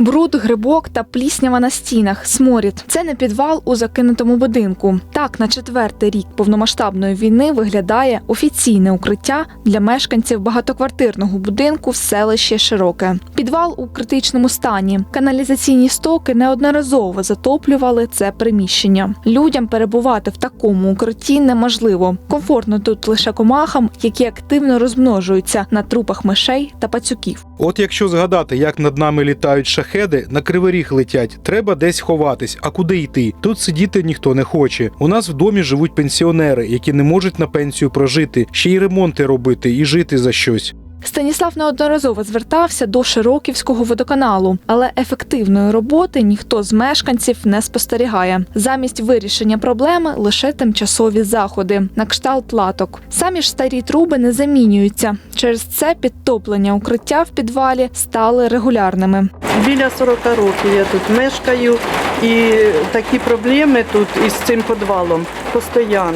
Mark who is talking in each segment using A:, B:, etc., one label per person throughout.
A: Бруд, грибок та пліснява на стінах, сморід. Це не підвал у закинутому будинку. Так, на четвертий рік повномасштабної війни виглядає офіційне укриття для мешканців багатоквартирного будинку в селищі Широке. Підвал у критичному стані. Каналізаційні стоки неодноразово затоплювали це приміщення. Людям перебувати в такому укритті неможливо. Комфортно тут лише комахам, які активно розмножуються на трупах мишей та пацюків.
B: От якщо згадати, як над нами літають шахеди, на кривий ріг летять, треба десь ховатись. А куди йти? Тут сидіти ніхто не хоче. У нас в домі живуть пенсіонери, які не можуть на пенсію прожити, ще й ремонти робити і жити за щось.
A: Станіслав неодноразово звертався до Широківського водоканалу, але ефективної роботи ніхто з мешканців не спостерігає. Замість вирішення проблеми лише тимчасові заходи на кшталт латок. Самі ж старі труби не замінюються. Через це підтоплення укриття в підвалі стали регулярними.
C: Біля 40 років я тут мешкаю, і такі проблеми тут із цим підвалом постійно.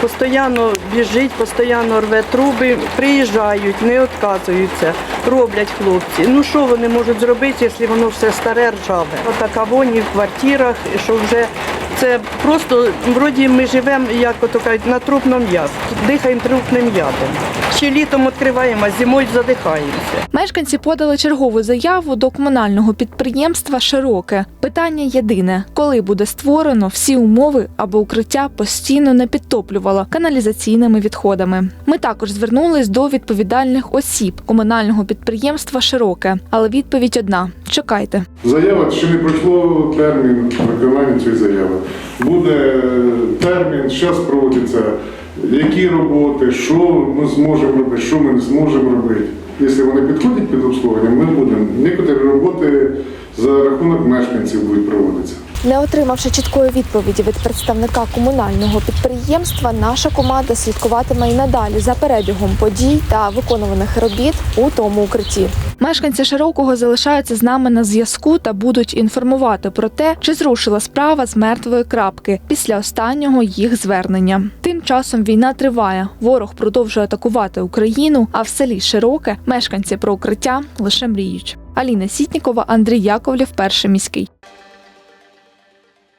C: Постійно біжить, постійно рве труби, приїжджають, не відказуються, роблять хлопці. Ну що вони можуть зробити, якщо воно все старе ржаве? Отака воні в квартирах, що вже це просто вроді ми живемо, як на трупному язі. Дихаємо трупним ядом. Ще літом відкриваємо, а зимою задихаємося.
A: Мешканці подали чергову заяву до комунального підприємства Широке. Питання єдине: коли буде створено всі умови, аби укриття постійно не підтоплювало каналізаційними відходами. Ми також звернулись до відповідальних осіб комунального підприємства Широке, але відповідь одна: чекайте.
D: Заява ще не пройшло термін виконання цієї заяви. Буде е, термін, зараз проводиться, які роботи, що ми зможемо робити, що ми не зможемо робити. Якщо вони підходять під обслуговування, ми будемо. Некоторі роботи за рахунок мешканців будуть проводитися.
A: Не отримавши чіткої відповіді від представника комунального підприємства, наша команда слідкуватиме і надалі за перебігом подій та виконуваних робіт у тому укритті. Мешканці широкого залишаються з нами на зв'язку та будуть інформувати про те, чи зрушила справа з мертвої крапки після останнього їх звернення. Тим часом війна триває. Ворог продовжує атакувати Україну, а в селі Широке мешканці про укриття лише мріють. Аліна Сітнікова, Андрій Яковлів, перший міський.